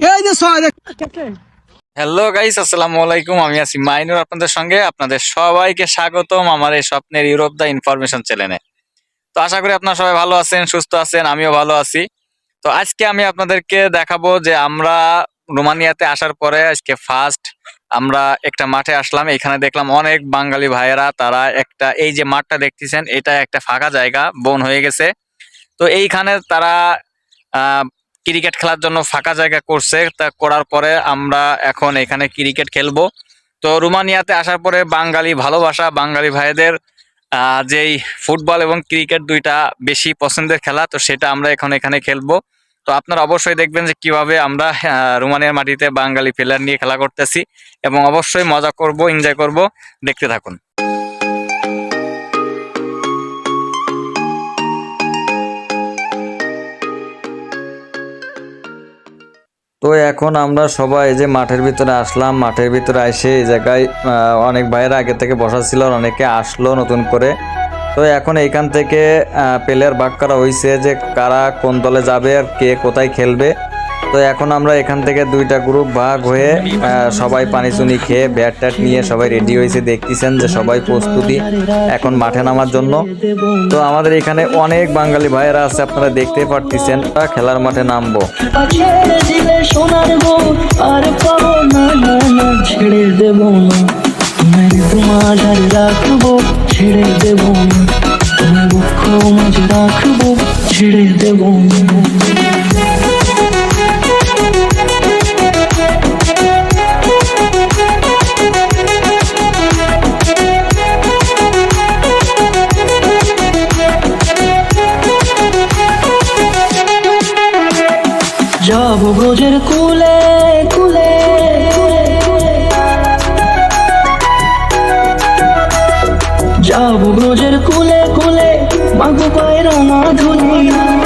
এই যে ছয় হ্যালো গাইস আসসালামু আলাইকুম। আমি আছি মাইনুর আপনাদের সঙ্গে। আপনাদের সবাইকে স্বাগতম আমার এই স্বপ্নের ইউরোপ দা ইনফরমেশন চ্যানেলে তো আশা করি আপনারা সবাই ভালো আছেন, সুস্থ আছেন, আমিও ভালো আছি। তো আজকে আমি আপনাদেরকে দেখাবো যে আমরা রোমানিয়াতে আসার পরে আজকে ফার্স্ট আমরা একটা মাঠে আসলাম। এখানে দেখলাম অনেক বাঙালি ভাইয়েরা, তারা একটা, এই যে মাঠটা দেখতেছেন, এটা একটা ফাঁকা জায়গা, বন হয়ে গেছে। তো এইখানে তারা ক্রিকেট খেলার জন্য ফাঁকা জায়গা করছে, তা করার পরে আমরা এখন এখানে ক্রিকেট খেলব। তো রোমানিয়াতে আসার পরে বাঙালি ভালোবাসা, বাঙালি ভাইদের যেই ফুটবল এবং ক্রিকেট দুইটা বেশি পছন্দের খেলা, তো সেটা আমরা এখন এখানে খেলব। তো আপনারা অবশ্যই দেখবেন যে কীভাবে আমরা রোমানিয়ার মাটিতে বাঙালি প্লেয়ার নিয়ে খেলা করতেছি এবং অবশ্যই মজা করব এনজয় করব। দেখতে থাকুন। তো এখন আমরা সবাই যে মাঠের ভিতরে আসলাম, মাঠের ভিতরে এসে এই জায়গায় অনেক ভাইয়েরা আগে থেকে বসা ছিল অনেকে আসলো নতুন করে। তো এখন এইখান থেকে প্লেয়ার ভাগ করা হয়েছে যে কারা কোন দলে যাবে আর কে কোথায় খেলবে। তো এখন আমরা এখান থেকে দুইটা গ্রুপ ভাগ হয়ে সবাই পানি চুনি খেয়ে ব্যাট ট্যাট নিয়ে সবাই রেডি হয়েছে। দেখতেছেন যে সবাই প্রস্তুতি এখন মাঠে নামার জন্য। তো আমাদের এখানে অনেক বাঙালি ভাইয়েরা আছে, আপনারা দেখতে পারতেছেন। খেলার মাঠে নামবো। ছেড়ে দেব যাব ব্রজের কুলে কুলে। যাব ব্রজের কুলে কুলে। মাগো পায়ের মাধুরী।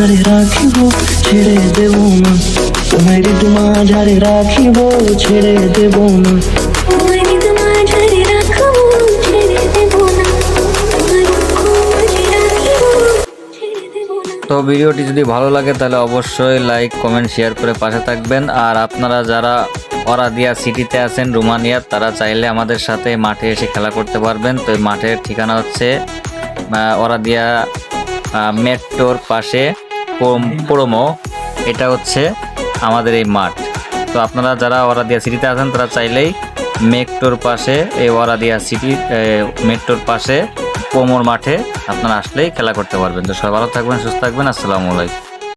ঝাড়ে রাখিব ছেড়ে দেব না। তোমার ঝাড়ে রাখিব ছেড়ে দেব না। তোমায় তোমার ঝাড়ে রাখব ছেড়ে দেব না। তোমার মুখ মাঝে রাখিব ছেড়ে দেব না। তো ভিডিওটি যদি ভালো লাগে তাহলে অবশ্যই লাইক কমেন্ট শেয়ার করে পাশে থাকবেন। আর আপনারা যারা অরাদিয়া সিটিতে আছেন রোমানিয়ার তারা চাইলে আমাদের সাথে মাঠে এসে খেলা করতে পারবেন। তো এই মাঠের ঠিকানা হচ্ছে আহ, অরাদিয়া আহ, মেট্রোর পাশে। পোড়োমো এটা হচ্ছে আমাদের এই মাঠ। তো আপনারা যারা ওয়ারাদিয়া সিটিতে আছেন, তারা চাইলেই মেট্রোর পাশে, এই ওয়ারাদিয়া সিটি মেট্রোর পাশে পোমোর মাঠে আপনারা আসলেই খেলা করতে পারবেন। তো সবাই ভালো থাকবেন, সুস্থ থাকবেন, আসসালামু আলাইকুম।